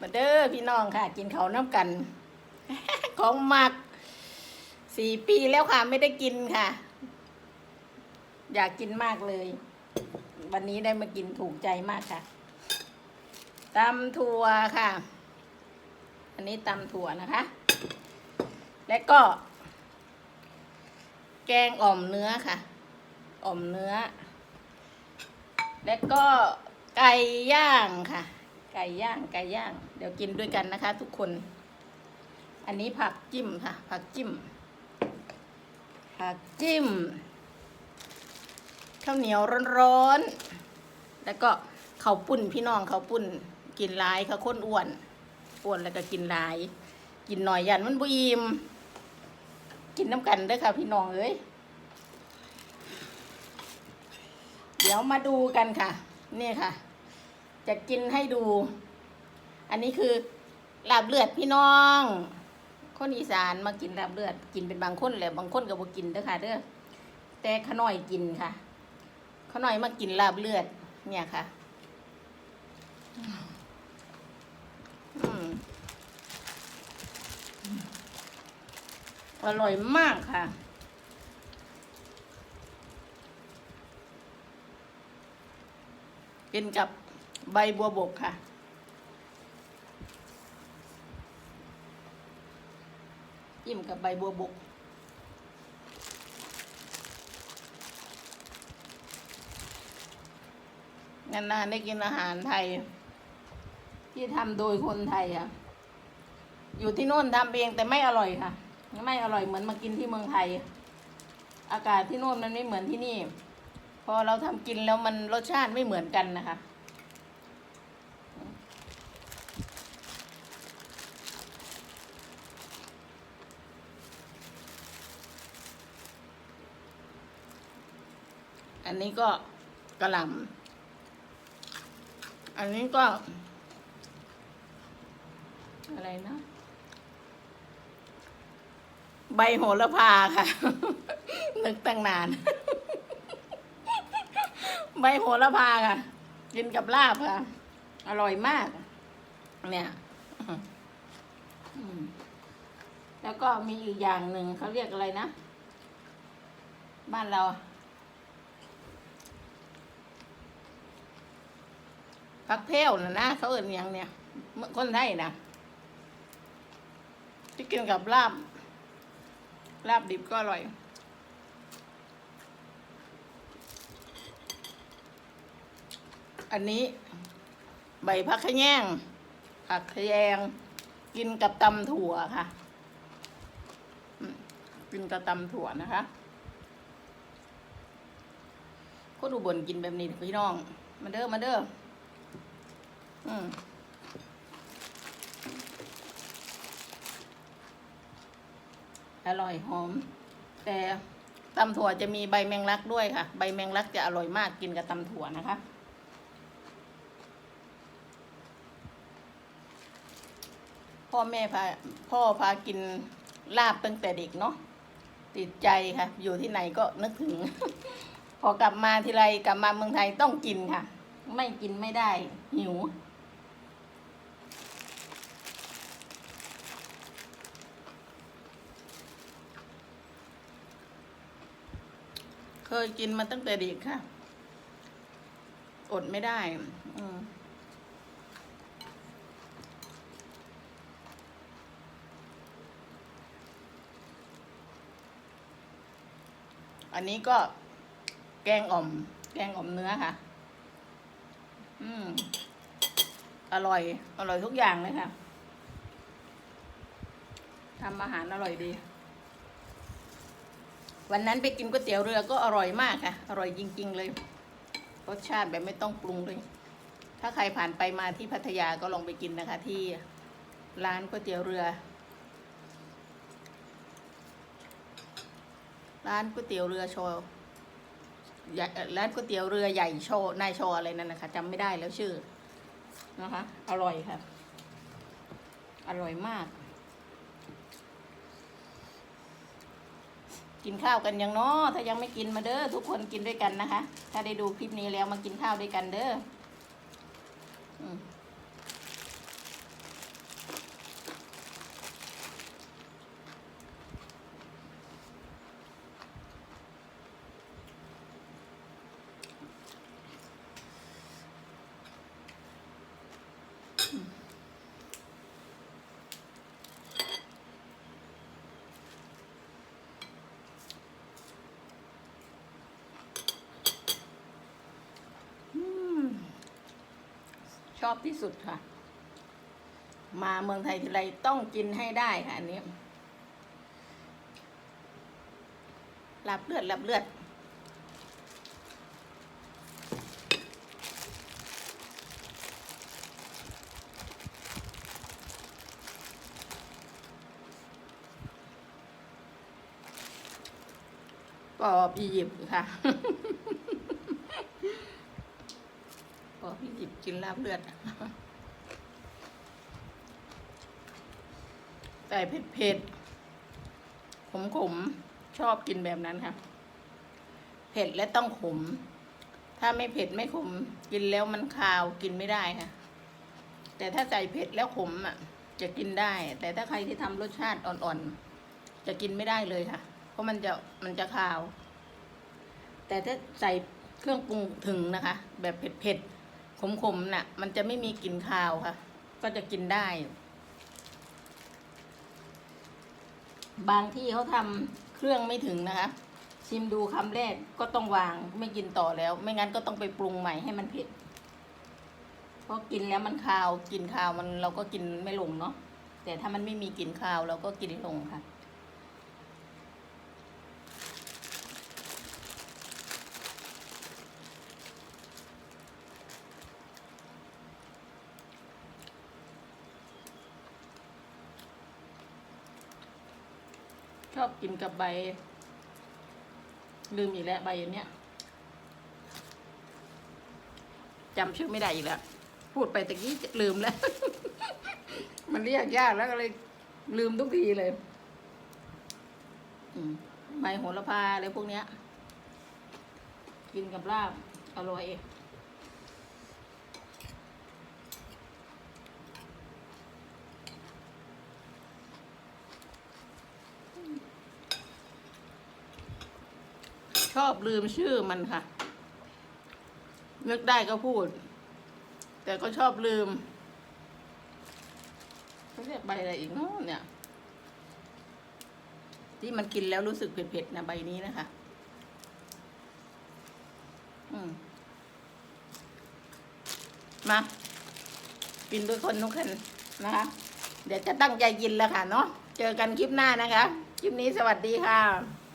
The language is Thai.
มาเด้อพี่น้องค่ะ กินเขาน้ำกัน ของหมักสี่ปีแล้วค่ะ ไม่ได้กินค่ะ อยากกินมากเลย วันนี้ได้มากินถูกใจมากค่ะตำถั่วค่ะ อันนี้ตำถั่วนะคะ และก็ แกงอ่อมเนื้อค่ะอ่อมเนื้อ และก็ไก่ย่างค่ะ ไก่ย่างไก่ย่าง เดี๋ยวกินด้วยกันนะคะ ทุกคน อันนี้ผักจิ้มค่ะ ผักจิ้ม ผักจิ้มข้าวเหนียวร้อนๆแล้วก็ข้าวปุ้นพี่น้องข้าวปุ้นกินหลายเขาวข้นอ้วนอ้วนแล้วก็กินหลาย กินหน่อยยันมันบุยิมกินน้ำกันเด้อค่ะ พี่น้องเอ้ยเดี๋ยวมาดูกันค่ะ นี่ค่ะ จะกินให้ดู อันนี้คือลาบเลือดพี่น้อง คนอีสานมากินลาบเลือด กินเป็นบางคนแหละบางคนก็บ่กินเด้อค่ะเด้อแต่ขน้อยกินค่ะ ขน้อยมากินลาบเลือด เนี่ยค่ะอืมอร่อยมากค่ะ กินกับ ใบบัวบกค่ะ จิ้มกับใบบัวบก นานๆได้กินอาหารไทย ที่ทำโดยคนไทยอะอยู่ที่โน่นทำเองแต่ไม่อร่อยค่ะ ไม่อร่อยเหมือนมากินที่เมืองไทย อากาศที่โน่นมันไม่เหมือนที่นี่ พอเราทำกินแล้วมันรสชาติไม่เหมือนกันนะคะ อันนี้ก็กระหล่ำอันนี้ก็ อะไรนะ ใบโหระพาค่ะ นึกตั้งนาน ใบโหระพาค่ะ กินกับลาบค่ะ อร่อยมาก เนี่ยแล้วก็มีอีกอย่างหนึ่งเขาเรียกอะไรนะ บ้านเรา ผักเพลวนะนะเขาเอ่นยังเนี่ยคนไทยนะที่กินกับลาบ ลาบดิบก็อร่อยอันนี้ ใบผักขยงผักขยงกินกับตำถั่วค่ะ กินกับตำถั่วนะคะคนอุบลกินแบบนี้พี่น้อง มาเด้อมาเด้อ อืมอร่อยหอม แต่ตำถั่วจะมีใบแมงลักด้วยค่ะ ใบแมงลักจะอร่อยมากกินกับตำถั่วนะคะ พ่อแม่พาพ่อพากินลาบตั้งแต่เด็กเนาะติดใจค่ะ อยู่ที่ไหนก็นึกถึง พอกลับมาทีไรกลับมาเมืองไทยต้องกินค่ะ ไม่กินไม่ได้หิว ยกินมาตั้งแต่เด็กค่ะ อดไม่ได้อืมอันนี้ก็แกงอ่อม แกงอ่อมเนื้อค่ะ อืม อร่อย อร่อยทุกอย่างเลยค่ะทำอาหารอร่อยดี วันนั้นไปกินก๋วยเตี๋ยวเรือก็อร่อยมากค่ะ อร่อยจริง ๆ เลยรสชาติแบบไม่ต้องปรุงเลย ถ้าใครผ่านไปมาที่พัทยาก็ลองไปกินนะคะ ที่ร้านก๋วยเตี๋ยวเรือ ร้านก๋วยเตี๋ยวเรือโชว์ร้านก๋วยเตี๋ยวเรือใหญ่โชว์นายโชว์อะไรนั่นนะคะจำไม่ได้แล้วชื่อนะคะ อร่อยค่ะ อร่อยมาก กินข้าวกันยังเนาะถ้ายังไม่กินมาเด้อทุกคนกินด้วยกันนะคะ ถ้าได้ดูคลิปนี้แล้วมากินข้าวด้วยกันเด้ออืม ช อบที่สุดค่ะ มาเมืองไทยทีไรต้องกินให้ได้ค่ะอันนี้ลับเลือดลับเลือด ปอบอียิปต์ค่ะ อบอียิปต์กินลาบเลือด ใส่เผ็ดเผ็ดขมขมๆ ชอบกินแบบนั้นค่ะ เผ็ดและต้องขม ถ้าไม่เผ็ดไม่ขม กินแล้วมันคาวกินไม่ได้ค่ะ แต่ถ้าใส่เผ็ดแล้วขมอะ จะกินได้ แต่ถ้าใครที่ทำรสชาติอ่อนๆ จะกินไม่ได้เลยค่ะ เพราะมันจะมันจะคาว แต่ถ้าใส่เครื่องปรุงถึงนะคะ แบบเผ็ดๆ ขมๆน่ะ มันจะไม่มีกลิ่นคาวค่ะ ก็จะกินได้ บางที่เขาทำเครื่องไม่ถึงนะคะ ชิมดูคำแรกก็ต้องวางไม่กินต่อแล้ว ไม่งั้นก็ต้องไปปรุงใหม่ให้มันเผ็ดเพราะกินแล้วมันคาว กินคาวมันเราก็กินไม่ลงเนาะแต่ถ้ามันไม่มีกลิ่นคาวเราก็กินลงค่ะ ชอบกินกับใบ ลืมอีกแล้วใบอันเนี้ยจำชื่อไม่ได้อีกแล้ว พูดไปตะกี้จะลืมแล้ว มันเรียกยากแล้วก็เลยลืมทุกทีเลยใบโหระพาอะไรพวกเนี้ย กินกับลาบอร่อย ชอบลืมชื่อมันค่ะ นึกได้ก็พูด แต่ก็ชอบลืมเขาเรียกใบอะไรอีกเนาะเนี่ย ที่มันกินแล้วรู้สึกเผ็ดๆนะใบนี้นะคะ อืมมา กินด้วยคนทุกคนนะคะ เดี๋ยวจะตั้งใจกินแล้วค่ะเนาะ เจอกันคลิปหน้านะคะ คลิปนี้สวัสดีค่ะ